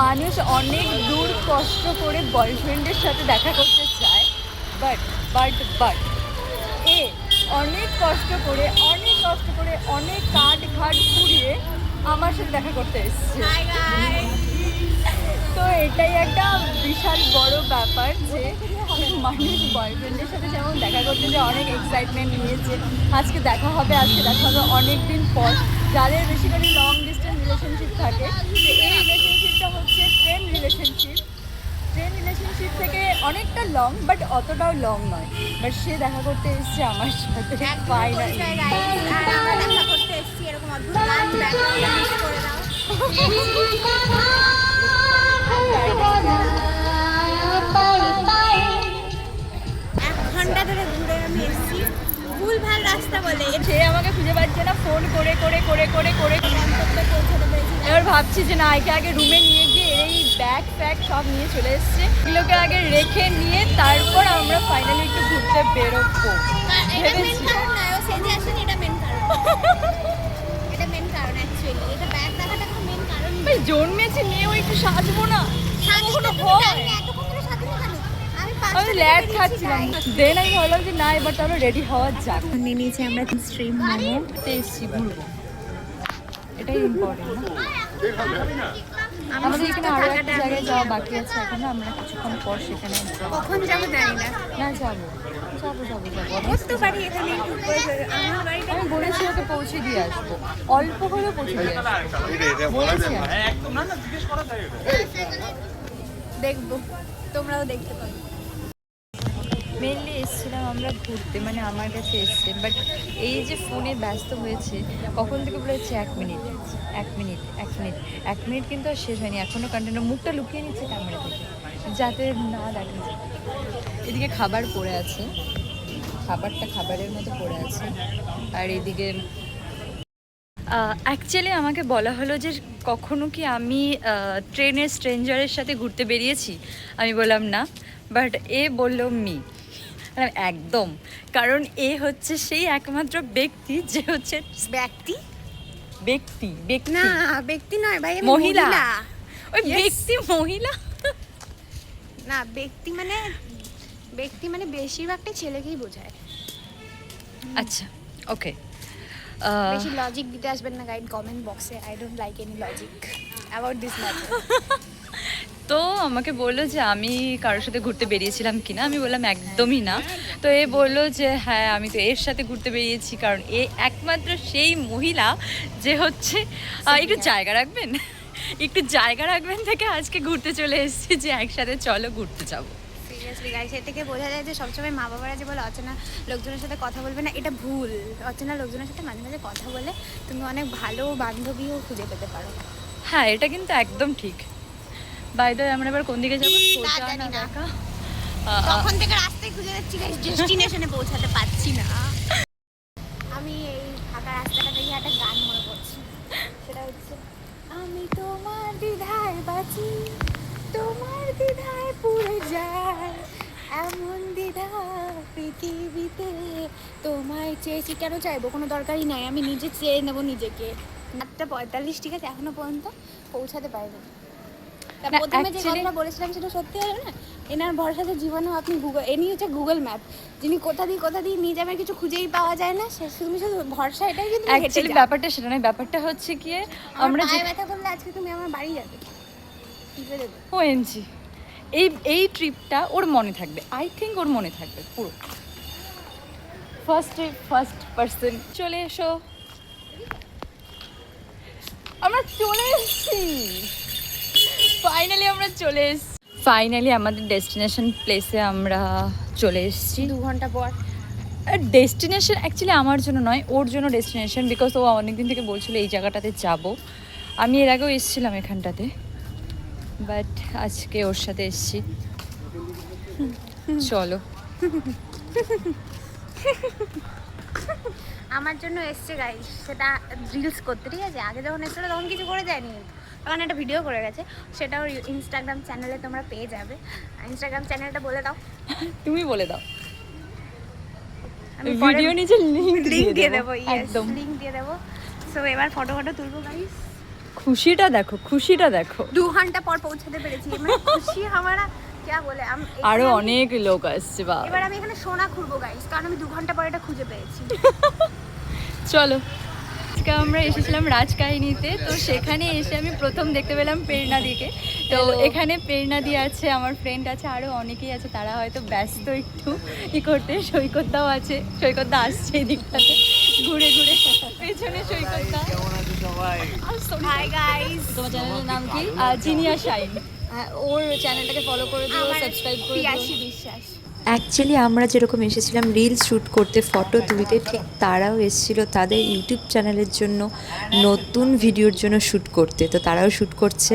মানুষ অনেক দূর কষ্ট করে বয়ফ্রেন্ডের সাথে দেখা করতে চায় বাট বাট বাট এ অনেক কষ্ট করে অনেক কষ্ট করে অনেক কাঠ ঘাট পুড়িয়ে আমার সাথে দেখা করতে এসছে। তো এটাই একটা বিশাল বড় ব্যাপার যে মানুষ বয়ফ্রেন্ডের সাথে যেমন দেখা করতে যে অনেক এক্সাইটমেন্ট নিয়েছে। আজকে দেখা হবে আজকে দেখা হবে অনেক দিন পর। যাদের বেসিক্যালি লং ডিস্টেন্স রিলেশনশিপ থাকে এই রিলেশনশিপ ট্রেন রিলেশনশিপ থেকে অনেকটা লং বাট অতটাও লং নয়। বাট সে দেখা করতে এসছে আমার সাথে দেখা করতে এসেছি এরকম অদ্ভুত গান করে এক ঘণ্টা ধরে ঘুরে আমি এসেছি। ভুল ভালো রাস্তা বলে। সে আমাকে খুঁজে পাচ্ছে না ফোন করে করে করে করে করে। এবার ভাবছি যে না একে আগে রুমে নিয়ে এই ব্যাগ ফ্যাগ সব নিয়ে চলে এসছে। এগুলোকে আগে রেখে নিয়ে তারপর আমরা ফাইনালি একটু ঘুরতে বেরোবো। এটা মেন ভেবেছি। নয় জন্মেছে নিয়েও একটু সাজবো না। কখনো হয়? আমি ল্যাড খাচ্ছিলাম। দেন আমি ভাবলাম যে না এবার তাহলে রেডি হওয়া যাক। নিয়ে নিয়েছি আমরা স্ট্রিম মোমো। এটাই ইম্পর্টেন্ট না। আমাদের এখানে আরও একটা জায়গায় যাওয়া বাকি আছে এখনও আমরা কিছুক্ষণ পর সেখানে যাব কখন যাব। জানি না। না যাব যাব যাব এখানে? আমি বলেছি ওকে পৌঁছে দিয়ে আসব। অল্প হলেও পৌঁছে দিয়ে আসব। বলেছি দেখব তোমরাও দেখতে পাবে মেনলি এসেছিলাম আমরা ঘুরতে মানে আমার কাছে এসছে। বাট এই যে ফোনে ব্যস্ত হয়েছে, কখন থেকে বলেছে এক মিনিট এক মিনিট এক মিনিট এক মিনিট কিন্তু আর শেষ হয়নি। এখনও কন্টেন্ট মুখটা লুকিয়ে নিচ্ছে ক্যামেরা থেকে, যাতে না দেখা যায়। এদিকে খাবার পড়ে আছে, খাবারটা খাবারের মতো পড়ে আছে। আর এদিকে অ্যাকচুয়ালি আমাকে বলা হলো যে কখনো কি আমি ট্রেনের স্ট্রেঞ্জারের সাথে ঘুরতে বেরিয়েছি? আমি বললাম না বাট এ বলল মি একদম। কারণ এ হচ্ছে সেই একমাত্র ব্যক্তি যে হচ্ছে ব্যক্তি? ব্যক্তি ব্যক্তি। না ব্যক্তি নয় ভাই মহিলা। মহিলা। ওই ব্যক্তি মহিলা? না ব্যক্তি মানে ব্যক্তি মানে বেশিরভাগটাই ছেলেকেই বোঝায়। আচ্ছা ওকে। বেশি লজিক দিতে আসবেন না গাইড কমেন্ট বক্সে I don't like any logic about this matter তো আমাকে বলল যে আমি কারোর সাথে ঘুরতে বেরিয়েছিলাম কিনা আমি বললাম একদমই না। তো এ বলল যে হ্যাঁ আমি তো এর সাথে ঘুরতে বেরিয়েছি কারণ এ একমাত্র সেই মহিলা যে হচ্ছে একটু জায়গা রাখবেন? একটু জায়গা রাখবেন থেকে আজকে ঘুরতে চলে এসেছি যে একসাথে চলো ঘুরতে যাব। সিরিয়াসলি গাইস এর থেকে বোঝা যায় যে সবসময় মা বাবারা যে বলে অচেনা লোকজনের সাথে কথা বলবে না এটা ভুল। অচেনা লোকজনের সাথে মাঝে মাঝে কথা বলে তুমি অনেক ভালো বান্ধবীও খুঁজে পেতে পারো। হ্যাঁ এটা কিন্তু একদম ঠিক। বাইরে আমরা এবার কোন দিকে যাব? সোজা না। আহ, তখন থেকে রাস্তায় খুঁজে যাচ্ছি গাইস ডেস্টিনেশনে পৌঁছাতে পারছি না। আমি এই ফাঁকা রাস্তাটা দেখে একটা গান মনে পড়ছি। সেটা হচ্ছে আমি তোমার দ্বিধায় বাঁচি তোমার দ্বিধায় পুড়ে যায়। এমন দ্বিধা পৃথিবীতে তোমায় চেয়েছি। কেন চাইব? কোনো দরকারই নাই। আমি নিজে চেয়ে নেব নিজেকে। আটটা পঁয়তাল্লিশ ঠিক আছে? এখনও পর্যন্ত পৌঁছাতে পারিনি। প্রথমে যে কথাটা বলেছিলাম সেটা সত্যি হলো না? এনার ভরসাতে জীবনেও আপনি গুগল এনি হচ্ছে গুগল ম্যাপ যিনি কোথা দিয়ে কোথা দিয়ে নিয়ে যাবেন কিছু খুঁজেই পাওয়া যায় না সে তুমি শুধু ভরসা এটাই কিন্তু অ্যাকচুয়ালি ব্যাপারটা সেটা নয় ব্যাপারটা হচ্ছে গিয়ে আমার যে ব্যথা করলে আজকে তুমি আমার বাড়ি যাবে। ওএনজি এই এই ট্রিপটা ওর মনে থাকবে। আই থিঙ্ক ওর মনে থাকবে পুরো। ফার্স্ট ট্রিপ ফার্স্ট পার্সন চলে এসো। আমরা চলে এসেছি। ফাইনালি আমরা চলে এসেছি। ফাইনালি আমাদের ডেস্টিনেশন প্লেসে আমরা চলে এসেছি। দু ঘণ্টা পর। ডেস্টিনেশন অ্যাকচুয়ালি আমার জন্য নয় ওর জন্য ডেস্টিনেশন বিকজ ও অনেকদিন থেকে বলছিল এই জায়গাটাতে যাব। আমি এর আগেও এসেছিলাম এখানটাতে বাট আজকে ওর সাথে এসেছি। চলো। আমার জন্য এসছে গাই সেটা রিলস করতে ঠিক আছে? আগে যখন এসেছিল তখন কিছু করে যায়নি। তখন একটা ভিডিও করে গেছে সেটাও ইনস্টাগ্রাম চ্যানেলে তোমরা পেয়ে যাবে। ইনস্টাগ্রাম চ্যানেলটা বলে দাও। তুমি বলে দাও। আমি ভিডিও নিচে লিংক লিঙ্ক দিয়ে দেবো। একদম। লিঙ্ক দিয়ে দেবো। সো এবার ফটো ফটো তুলবো গাইস খুশিটা দেখো খুশিটা দেখো। দু ঘণ্টা পর পৌঁছাতে পেরেছি। মানে খুশি হামারা क्या বলে? আম এখানে আরও অনেক লোক আসছে বা এবার আমি এখানে সোনা খুঁজবো গাইস কারণ আমি দু ঘণ্টা পরে এটা খুঁজে পেয়েছি। চলো। আজকে আমরা এসেছিলাম রাজকাহিনীতে তো সেখানে এসে আমি প্রথম দেখতে পেলাম প্রেরণাদিকে। তো এখানে প্রেরণাদি আছে আমার ফ্রেন্ড আছে আরও অনেকেই আছে তারা হয়তো ব্যস্ত একটু ই করতে সৈকতদাও আছে সৈকতদা আসছে এই দিকটাতে ঘুরে ঘুরে পেছনে সৈকতদা তোমার চ্যানেলের নাম কি? জিনিয়া শাইন। হ্যাঁ, ওর চ্যানেলটাকে ফলো করে দিও সাবস্ক্রাইব করে দিও। বিশ্বাস। অ্যাকচুয়ালি আমরা যেরকম এসেছিলাম রিলস শ্যুট করতে ফটো তুলতে ঠিক তারাও এসেছিল তাদের ইউটিউব চ্যানেলের জন্য নতুন ভিডিওর জন্য শ্যুট করতে। তো তারাও শ্যুট করছে।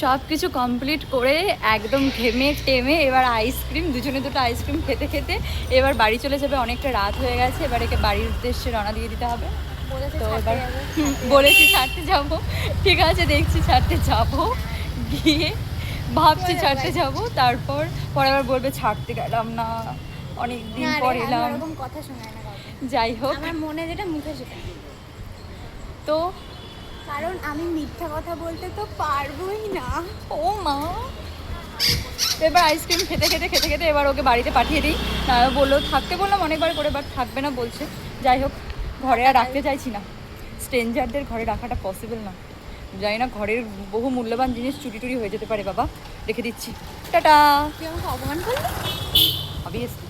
সব কিছু কমপ্লিট করে একদম ঘেমে টেমে এবার আইসক্রিম দুজনে দুটো আইসক্রিম খেতে খেতে এবার বাড়ি চলে যাবে। অনেকটা রাত হয়ে গেছে এবার একে বাড়ির উদ্দেশ্যে রওনা দিয়ে দিতে হবে। তো এবার বলেছি ছাড়তে যাব। ঠিক আছে দেখছি ছাড়তে যাব। গিয়ে ভাবছি ছাড়তে যাব তারপর পরে আবার বলবে ছাড়তে গেলাম না অনেক দিন পর এলাম। কথা শোনায় না যাই হোক। আমার মনে যেটা মুখে সেটা। তো কারণ আমি মিথ্যা কথা বলতে তো পারবোই না। ও মা। এবার আইসক্রিম খেতে খেতে খেতে খেতে এবার ওকে বাড়িতে পাঠিয়ে দিই। বলল থাকতে বললাম অনেকবার করে বাট থাকবে না বলছে। যাই হোক ঘরে আর রাখতে চাইছি না। স্ট্রেঞ্জারদের ঘরে রাখাটা পসিবল না। জানি না ঘরের বহু মূল্যবান জিনিস চুরি টুরি হয়ে যেতে পারে বাবা। রেখে দিচ্ছি। টাটা। তুই আমাকে অপমান করলি? অবভিয়াসলি